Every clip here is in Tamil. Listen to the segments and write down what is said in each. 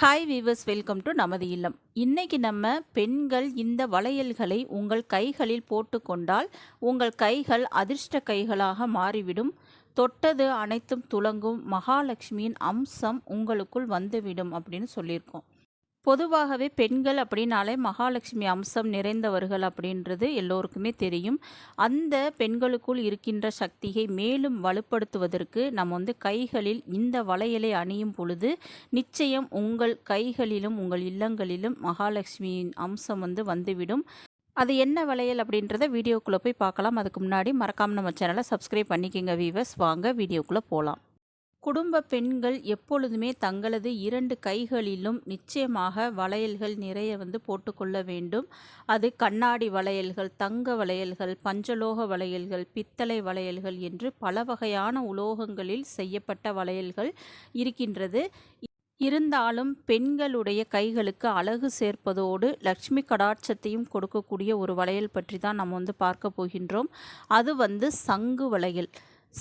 ஹாய் வீவர்ஸ் வெல்கம் டு நமது இல்லம். இன்னைக்கு நம்ம பெண்கள் இந்த வளையல்களை உங்கள் கைகளில் போட்டுக்கொண்டால் உங்கள் கைகள் அதிர்ஷ்ட கைகளாக மாறிவிடும். தொட்டது அனைத்தும் துலங்கும் மகாலட்சுமியின் அம்சம் உங்களுக்குள் வந்துவிடும் அப்படின்னு சொல்லியிருக்கோம். பொதுவாகவே பெண்கள் அப்படின்னாலே மகாலட்சுமி அம்சம் நிறைந்தவர்கள் அப்படின்றது எல்லோருக்குமே தெரியும். அந்த பெண்களுக்குள் இருக்கின்ற சக்தியை மேலும் வலுப்படுத்துவதற்கு நம்ம வந்து கைகளில் இந்த வளையலை அணியும் பொழுது நிச்சயம் உங்கள் கைகளிலும் உங்கள் இல்லங்களிலும் மகாலட்சுமியின் அம்சம் வந்து வந்துவிடும். அது என்ன வளையல் அப்படின்றத வீடியோக்குள்ளே போய் பார்க்கலாம். அதுக்கு முன்னாடி மறக்காமல் நம்ம சேனலை சப்ஸ்கிரைப் பண்ணிக்கோங்க வீவர்ஸ் வாங்க வீடியோக்குள்ளே போகலாம் குடும்ப பெண்கள் எப்பொழுதுமே தங்களது இரண்டு கைகளிலும் நிச்சயமாக வளையல்கள் நிறைய வந்து போட்டுக்கொள்ள வேண்டும். அது கண்ணாடி வளையல்கள் தங்க வளையல்கள் பஞ்சலோக வளையல்கள் பித்தளை வளையல்கள் என்று பல வகையான உலோகங்களில் செய்யப்பட்ட வளையல்கள் இருக்கின்றது. இருந்தாலும் பெண்களுடைய கைகளுக்கு அழகு சேர்ப்பதோடு லக்ஷ்மி கடாட்சத்தையும் கொடுக்கக்கூடிய ஒரு வளையல் பற்றி தான் நம்ம வந்து பார்க்க போகின்றோம். அது வந்து சங்கு வளையல்.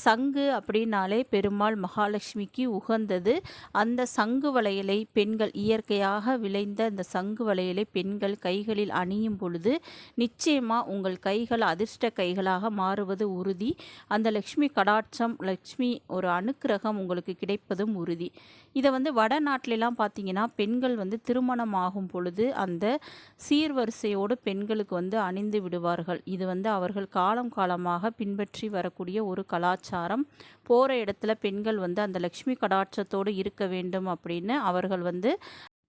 சங்கு அப்படின்னாலே பெருமாள் மகாலட்சுமிக்கு உகந்தது. அந்த சங்கு வளையலை பெண்கள் இயற்கையாக விளைந்த அந்த சங்கு வளையலை பெண்கள் கைகளில் அணியும் பொழுது நிச்சயமாக உங்கள் கைகள் அதிர்ஷ்ட கைகளாக மாறுவது உறுதி. அந்த லக்ஷ்மி கடாட்சம் லக்ஷ்மி ஒரு அனுக்கிரகம் உங்களுக்கு கிடைப்பதும் உறுதி. இதை வந்து வடநாட்டிலலாம் பார்த்தீங்கன்னா பெண்கள் வந்து திருமணம் ஆகும் பொழுது அந்த சீர்வரிசையோடு பெண்களுக்கு வந்து அணிந்து விடுவார்கள். இது வந்து அவர்கள் காலம் காலமாக பின்பற்றி வரக்கூடிய ஒரு கலாச்சாரம். போகிற இடத்துல பெண்கள் வந்து அந்த லக்ஷ்மி கடாட்சத்தோடு இருக்க வேண்டும் அப்படின்னு அவர்கள் வந்து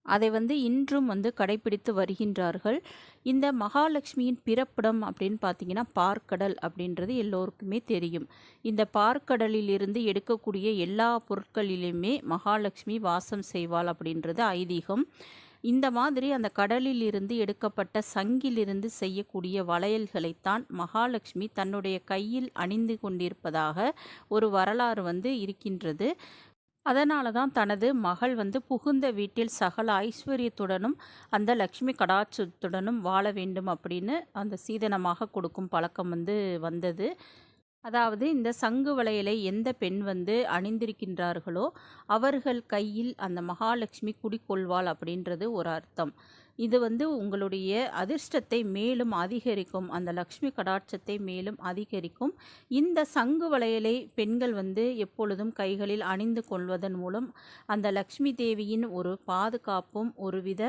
அதை வந்து இன்றும் வந்து கடைபிடித்து வருகின்றார்கள். இந்த மகாலட்சுமியின் பிறப்பிடம் அப்படின்னு பார்த்தீங்கன்னா பார்க்கடல் அப்படின்றது எல்லோருக்குமே தெரியும். இந்த பார்க்கடலில் இருந்து எடுக்கக்கூடிய எல்லா பொருட்களிலுமே மகாலட்சுமி வாசம் செய்வாள் அப்படின்றது ஐதீகம். இந்த மாதிரி அந்த கடலில் இருந்து எடுக்கப்பட்ட சங்கிலிருந்து செய்யக்கூடிய வளையல்களைத்தான் மகாலட்சுமி தன்னுடைய கையில் அணிந்து கொண்டிருப்பதாக ஒரு வரலாறு வந்து இருக்கின்றது. அதனால தான் தனது மகள் வந்து புகுந்த வீட்டில் சகல ஐஸ்வர்யத்துடனும் அந்த லக்ஷ்மி கடாட்சத்துடனும் வாழ வேண்டும் அப்படின்னு அந்த சீதனமாக கொடுக்கும் பழக்கம் வந்து வந்தது. அதாவது இந்த சங்கு வளையலை எந்த பெண் வந்து அணிந்திருக்கின்றார்களோ அவர்கள் கையில் அந்த மகாலட்சுமி குடிக்கொள்வாள் அப்படின்றது ஒரு அர்த்தம். இது வந்து உங்களுடைய அதிர்ஷ்டத்தை மேலும் அதிகரிக்கும் அந்த லக்ஷ்மி கடாட்சத்தை மேலும் அதிகரிக்கும். இந்த சங்கு வளையலை பெண்கள் வந்து எப்பொழுதும் கைகளில் அணிந்து கொள்வதன் மூலம் அந்த லக்ஷ்மி தேவியின் ஒரு பாதுகாப்பும் ஒருவித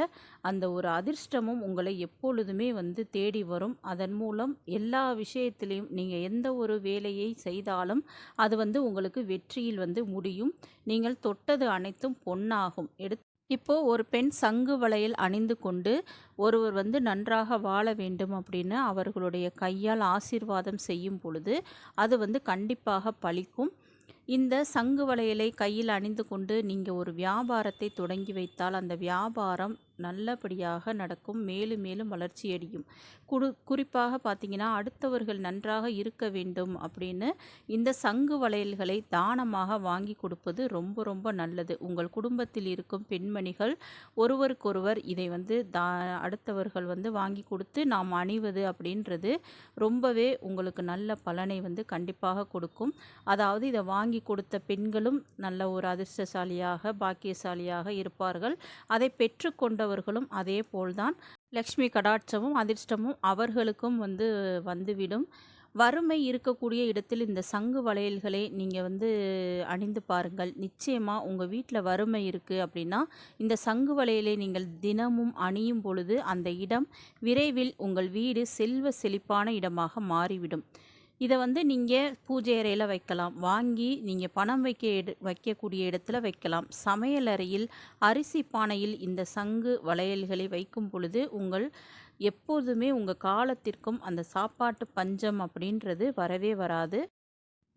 அந்த ஒரு அதிர்ஷ்டமும் உங்களை எப்பொழுதுமே வந்து தேடி வரும். அதன் மூலம் எல்லா விஷயத்திலையும் நீங்கள் எந்த ஒரு வேலையை செய்தாலும் அது வந்து உங்களுக்கு வெற்றியில் வந்து முடியும். நீங்கள் தொட்டது அனைத்தும் பொன்னாகும். எடுத்து இப்போது ஒரு பெண் சங்கு வளையல் அணிந்து கொண்டு ஒருவர் வந்து நன்றாக வாழ வேண்டும் அப்படின்னு அவர்களுடைய கையால் ஆசீர்வாதம் செய்யும் பொழுது அது வந்து கண்டிப்பாக பலிக்கும் இந்த சங்கு வளையலை கையில் அணிந்து கொண்டு நீங்கள் ஒரு வியாபாரத்தை தொடங்கி வைத்தால் அந்த வியாபாரம் நல்லபடியாக நடக்கும் மேலும் மேலும் வளர்ச்சி அடையும். குடு குறிப்பாக பார்த்தீங்கன்னா அடுத்தவர்கள் நன்றாக இருக்க வேண்டும் அப்படின்னு இந்த சங்கு வளையல்களை தானமாக வாங்கி கொடுப்பது ரொம்ப ரொம்ப நல்லது. உங்கள் குடும்பத்தில் இருக்கும் பெண்மணிகள் ஒருவருக்கொருவர் இதை வந்து தா அடுத்தவர்கள் வந்து வாங்கி கொடுத்து நாம் அணிவது அப்படின்றது ரொம்பவே உங்களுக்கு நல்ல பலனை வந்து கண்டிப்பாக கொடுக்கும். அதாவது இதை வாங்கி கொடுத்த பெண்களும் நல்ல ஒரு அதிர்ஷ்டசாலியாக பாக்கியசாலியாக இருப்பார்கள். அதை பெற்று கொண்டவர்களும் அதே போல்தான். லக்ஷ்மி கடாட்சமும் அதிர்ஷ்டமும் அவர்களுக்கும் வந்து வந்துவிடும். வறுமை இருக்கக்கூடிய இடத்தில் இந்த சங்கு வளையல்களை நீங்கள் வந்து அணிந்து பாருங்கள். நிச்சயமாக உங்கள் வீட்டில் வறுமை இருக்குது அப்படின்னா இந்த சங்கு வளையலை நீங்கள் தினமும் அணியும் பொழுது அந்த இடம் விரைவில் உங்கள் வீடு செல்வ செழிப்பான இடமாக மாறிவிடும். இதை வந்து நீங்கள் பூஜை அறையில் வைக்கலாம். வாங்கி நீங்கள் பணம் வைக்க எடு வைக்கக்கூடிய இடத்துல வைக்கலாம். சமையலறையில் அரிசி பானையில் இந்த சங்கு வளையல்களை வைக்கும் பொழுது உங்கள் எப்போதுமே உங்கள் காலத்திற்கும் அந்த சாப்பாட்டு பஞ்சம் அப்படின்றது வரவே வராது.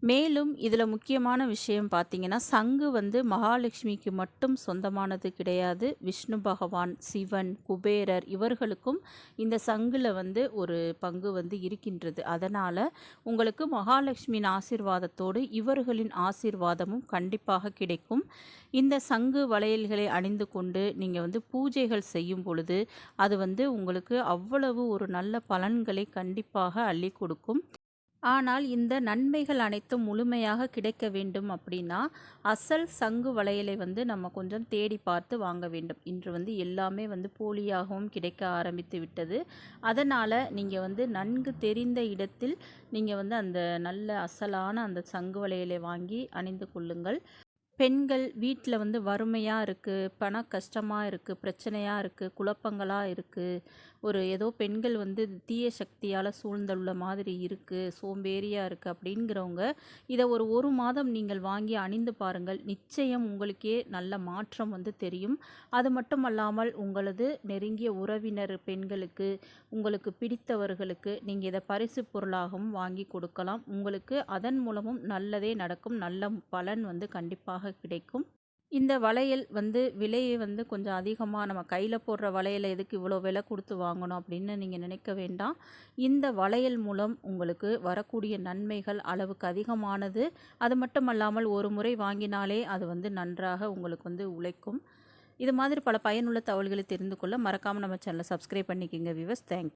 மேலும் இதில் முக்கியமான விஷயம் பார்த்தீங்கன்னா சங்கு வந்து மகாலட்சுமிக்கு மட்டும் சொந்தமானது கிடையாது. விஷ்ணு பகவான் சிவன் குபேரர் இவர்களுக்கும் இந்த சங்கில் வந்து ஒரு பங்கு வந்து இருக்கின்றது. அதனால் உங்களுக்கு மகாலட்சுமியின் ஆசிர்வாதத்தோடு இவர்களின் ஆசிர்வாதமும் கண்டிப்பாக கிடைக்கும். இந்த சங்கு வளையல்களை அணிந்து கொண்டு நீங்கள் வந்து பூஜைகள் செய்யும் பொழுது அது வந்து உங்களுக்கு அவ்வளவு ஒரு நல்ல பலன்களை கண்டிப்பாக அள்ளி கொடுக்கும். ஆனால் இந்த நன்மைகள் அனைத்தும் முழுமையாக கிடைக்க வேண்டும் அப்படின்னா அசல் சங்கு வளையலை வந்து நம்ம கொஞ்சம் தேடி பார்த்து வாங்க வேண்டும். இன்று வந்து எல்லாமே வந்து போலியாகவும் கிடைக்க ஆரம்பித்து விட்டது. அதனால் நீங்கள் வந்து நன்கு தெரிந்த இடத்தில் நீங்கள் வந்து அந்த நல்ல அசலான அந்த சங்கு வளையலை வாங்கி அணிந்து கொள்ளுங்கள். பெண்கள் வீட்டில் வந்து வறுமையாக இருக்குது பண கஷ்டமாக இருக்குது பிரச்சனையாக இருக்குது குழப்பங்களாக இருக்குது ஒரு ஏதோ பெண்கள் வந்து தீய சக்தியால் சூழ்ந்துள்ள மாதிரி இருக்குது சோம்பேறியாக இருக்குது அப்படிங்கிறவங்க இதை ஒரு ஒரு மாதம் நீங்கள் வாங்கி அணிந்து பாருங்கள். நிச்சயம் உங்களுக்கே நல்ல மாற்றம் வந்து தெரியும். அது மட்டும் அல்லாமல் உங்களது நெருங்கிய உறவினர் பெண்களுக்கு உங்களுக்கு பிடித்தவர்களுக்கு நீங்கள் இதை பரிசு பொருளாகவும் வாங்கி கொடுக்கலாம். உங்களுக்கு அதன் மூலமும் நல்லதே நடக்கும். நல்ல பலன் வந்து கண்டிப்பாக கிடைக்கும். இந்த வளையல் வந்து விலையை வந்து கொஞ்சம் அதிகமாக நம்ம கையில் போடுற வளையலை எதுக்கு இவ்வளோ விலை கொடுத்து வாங்கணும் அப்படின்னு நீங்கள் நினைக்க வேண்டாம். இந்த வளையல் மூலம் உங்களுக்கு வரக்கூடிய நன்மைகள் அளவுக்கு அதிகமானது. அது மட்டும் அல்லாமல் ஒரு முறை வாங்கினாலே அது வந்து நன்றாக உங்களுக்கு வந்து உழைக்கும். இது மாதிரி பல பயனுள்ள தகவல்களை தெரிந்து கொள்ள மறக்காமல் நம்ம சேனலை சப்ஸ்கிரைப் பண்ணிக்கோங்க விவஸ் தேங்க்